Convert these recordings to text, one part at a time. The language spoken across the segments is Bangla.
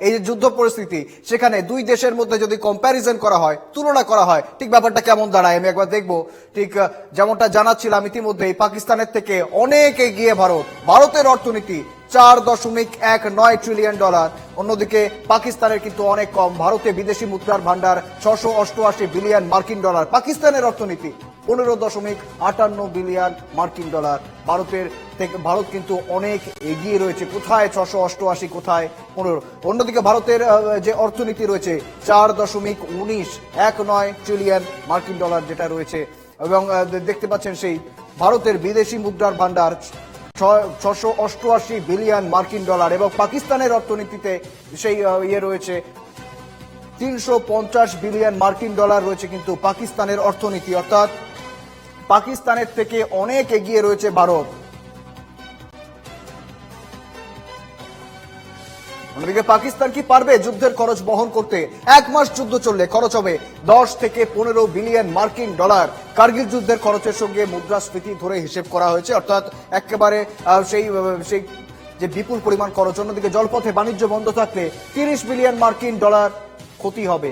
এই যে যুদ্ধ পরিস্থিতি, সেখানে দুই দেশের মধ্যে যদি কম্প্যারিজন করা হয়, তুলনা করা হয়, ঠিক ব্যাপারটা কেমন দাঁড়ায় আমি একবার দেখব। ঠিক যেমনটা জানাচ্ছিলাম ইতিমধ্যেই পাকিস্তানের থেকে অনেক এগিয়ে ভারত। ভারতের অর্থনীতি চার দশমিক এক নয় ট্রিলিয়ন ডলার অন্যদিকে পাকিস্তানের কিন্তু অনেক কম। ভারতে বিদেশি মুদ্রার ভান্ডার ছশো অষ্টআশি বিলিয়ন মার্কিন ডলার পাকিস্তানের অর্থনীতি পনেরো দশমিক আটান্ন বিলিয়ন মার্কিন ডলার। ভারতের থেকে ভারত কিন্তু অনেক এগিয়ে রয়েছে। কোথায় ছশো অষ্টআশি, কোথায় পনেরো? অন্যদিকে ভারতের যে অর্থনীতি রয়েছে, চার দশমিক উনিশ এক নয় ট্রিলিয়ন মার্কিন ডলার যেটা রয়েছে। এবং দেখতে পাচ্ছেন সেই ভারতের বিদেশি মুদ্রার ভান্ডার ছশো অষ্টআশি বিলিয়ন মার্কিন ডলার এবং পাকিস্তানের অর্থনীতিতে সেই ইয়ে রয়েছে। তিনশো পঞ্চাশ বিলিয়ন মার্কিন ডলার রয়েছে কিন্তু পাকিস্তানের অর্থনীতি। অর্থাৎ পাকিস্তানের থেকে অনেক এগিয়ে রয়েছে ভারত। অন্যদিকে পাকিস্তান কি পারবে যুদ্ধের খরচ বহন করতে? এক মাস যুদ্ধ চললে খরচ হবে দশ থেকে পনেরো বিলিয়ন মার্কিন ডলার। কার্গিল যুদ্ধের খরচের সঙ্গে মুদ্রাস্ফীতি ধরে হিসেব করা হয়েছে, অর্থাৎ একেবারে সেই সেই যে বিপুল পরিমাণ খরচ, অন্যদিকে জলপথে বাণিজ্য বন্ধ থাকলে তিরিশ বিলিয়ন মার্কিন ডলার ক্ষতি হবে।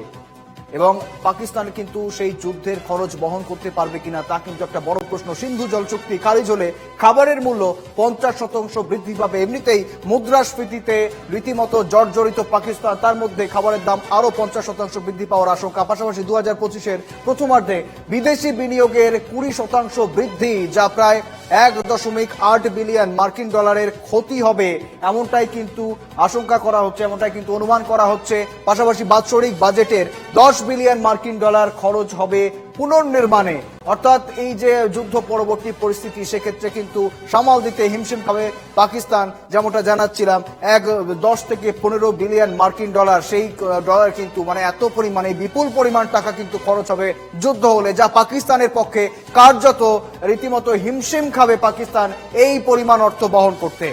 এবং পাকিস্তান কিন্তু সেই যুদ্ধের খরচ বহন করতে পারবে কিনা তা কিন্তু একটা বড় প্রশ্ন। সিন্ধু জল চুক্তি খারিজ হলে খাবারের মূল্য পঞ্চাশ শতাংশ বৃদ্ধি পাবে। এমনিতেই মুদ্রাস্ফীতিতে রীতিমতো জর্জরিত পাকিস্তান, তার মধ্যে খাবারের দাম আরও পঞ্চাশ শতাংশ বৃদ্ধি পাওয়ার আশঙ্কা। পাশাপাশি দু হাজার পঁচিশের প্রথমার্ধে বিদেশি বিনিয়োগের কুড়ি শতাংশ বৃদ্ধি, যা প্রায় এক দশমিক আট বিলিয়ন মার্কিন ডলারের ক্ষতি হবে। এমনটাই কিন্তু আশঙ্কা করা হচ্ছে, এমনটাই কিন্তু অনুমান করা হচ্ছে। পাশাপাশি বাৎসরিক বাজেটের দশ বিলিয়ন মার্কিন ডলার খরচ হবে পুনর্নির্মাণে। অর্থাৎ এই যে যুদ্ধ পরবর্তী পরিস্থিতি, সেক্ষেত্রে কিন্তু সামাল দিতে হিমশিম খাবে পাকিস্তান, যেমনটা জানাচ্ছিলাম। এক দশ থেকে পনেরো বিলিয়ন মার্কিন ডলার, সেই ডলার কিন্তু মানে এত পরিমাণে, বিপুল পরিমাণ টাকা কিন্তু খরচ হবে যুদ্ধ হলে, যা পাকিস্তানের পক্ষে কার্যত রীতিমতো হিমশিম খাবে পাকিস্তান, এই পরিমাণ অর্থ বহন করতে।